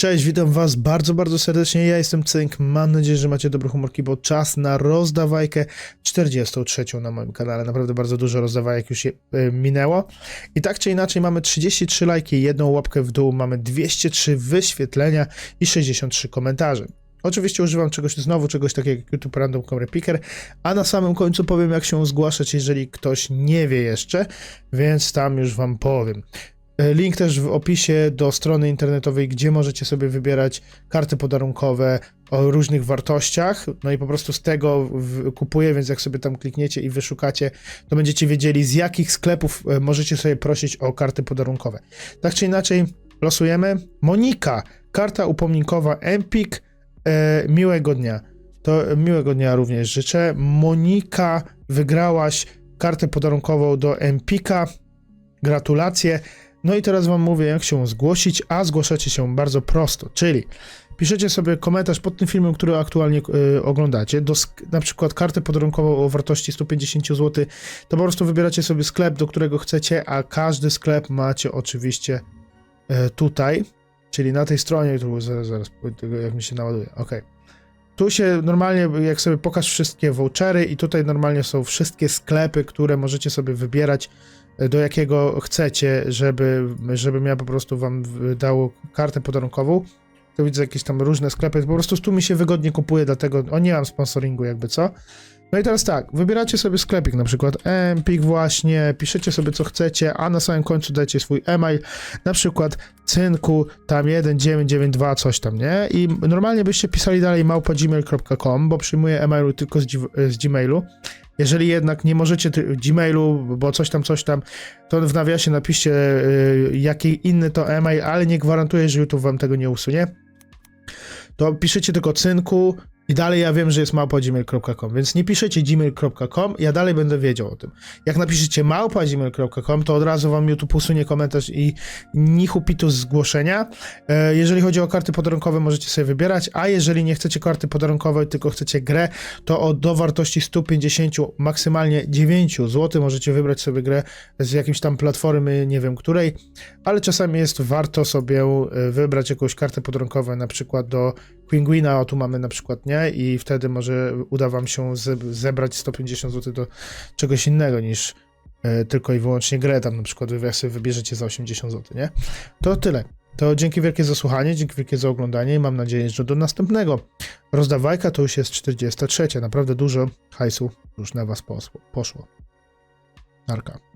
Cześć, witam was bardzo, bardzo serdecznie. Ja jestem Cynk. Mam nadzieję, że macie dobry humorki, bo czas na rozdawajkę 43 na moim kanale. Naprawdę bardzo dużo rozdawajek już się y, minęło. I tak czy inaczej mamy 33 lajki, jedną łapkę w dół, mamy 203 wyświetlenia i 63 komentarze. Oczywiście używam czegoś znowu, czegoś takiego jak YouTube Random Camera Picker, a na samym końcu powiem jak się zgłaszać, jeżeli ktoś nie wie jeszcze, więc tam już wam powiem. E, Link też w opisie do strony internetowej, gdzie możecie sobie wybierać karty podarunkowe o różnych wartościach. No i po prostu z tego kupuję, więc jak sobie tam klikniecie i wyszukacie, to będziecie wiedzieli, z jakich sklepów e, możecie sobie prosić o karty podarunkowe. Tak czy inaczej, losujemy. Monika, karta upomnienkowa Empik. E, miłego dnia. To e, miłego dnia również życzę. Monika, wygrałaś kartę podarunkową do Empika. Gratulacje. No i teraz wam mówię, jak się zgłosić, a zgłaszacie się bardzo prosto, czyli piszecie sobie komentarz pod tym filmem, który aktualnie y, oglądacie, do na przykład kartę podarunkową o wartości 150 zł, to po prostu wybieracie sobie sklep, do którego chcecie, a każdy sklep macie oczywiście y, tutaj, czyli na tej stronie, tu zaraz, zaraz, jak mi się naładuje, ok. Tu się normalnie, jak sobie pokaż wszystkie vouchery i tutaj normalnie są wszystkie sklepy, które możecie sobie wybierać, do jakiego chcecie, żeby, żebym ja po prostu wam dało kartę podarunkową. To widzę jakieś tam różne sklepy, po prostu tu mi się wygodnie kupuje, dlatego o nie mam sponsoringu jakby co. No i teraz tak, wybieracie sobie sklepik, na przykład Empik właśnie, piszecie sobie co chcecie, a na samym końcu dajecie swój e-mail, na przykład cynku tam 1992 coś tam, nie? I normalnie byście pisali dalej małpa.gmail.com, bo przyjmuję e-mailu tylko z, z Gmailu. Jeżeli jednak nie możecie Gmailu, bo coś tam, coś tam, to w nawiasie napiszcie y, jaki inny to e-mail, ale nie gwarantuję, że YouTube wam tego nie usunie. To piszecie tylko cynku i dalej ja wiem, że jest małpa.gmail.com, więc nie piszecie gmail.com, ja dalej będę wiedział o tym. Jak napiszecie małpa.gmail.com, to od razu wam YouTube usunie komentarz i nichu pitu zgłoszenia. E, Jeżeli chodzi o karty podarunkowe, możecie sobie wybierać, a jeżeli nie chcecie karty podarunkowej, tylko chcecie grę, to o, do wartości 150, maksymalnie 9 zł możecie wybrać sobie grę z jakiejś tam platformy, nie wiem której, ale czasami jest warto sobie e, wybrać jakąś kartę podarunkową, na przykład do Penguina, o tu mamy na przykład, nie? I wtedy może uda wam się ze- zebrać 150 zł do czegoś innego niż e, tylko i wyłącznie grę, tam na przykład sobie wybierzecie za 80 zł, nie? To tyle. To dzięki wielkie za słuchanie, dzięki wielkie za oglądanie i mam nadzieję, że do następnego. Rozdawajka to już jest 43. Naprawdę dużo hajsu już na was posło, poszło. Narka.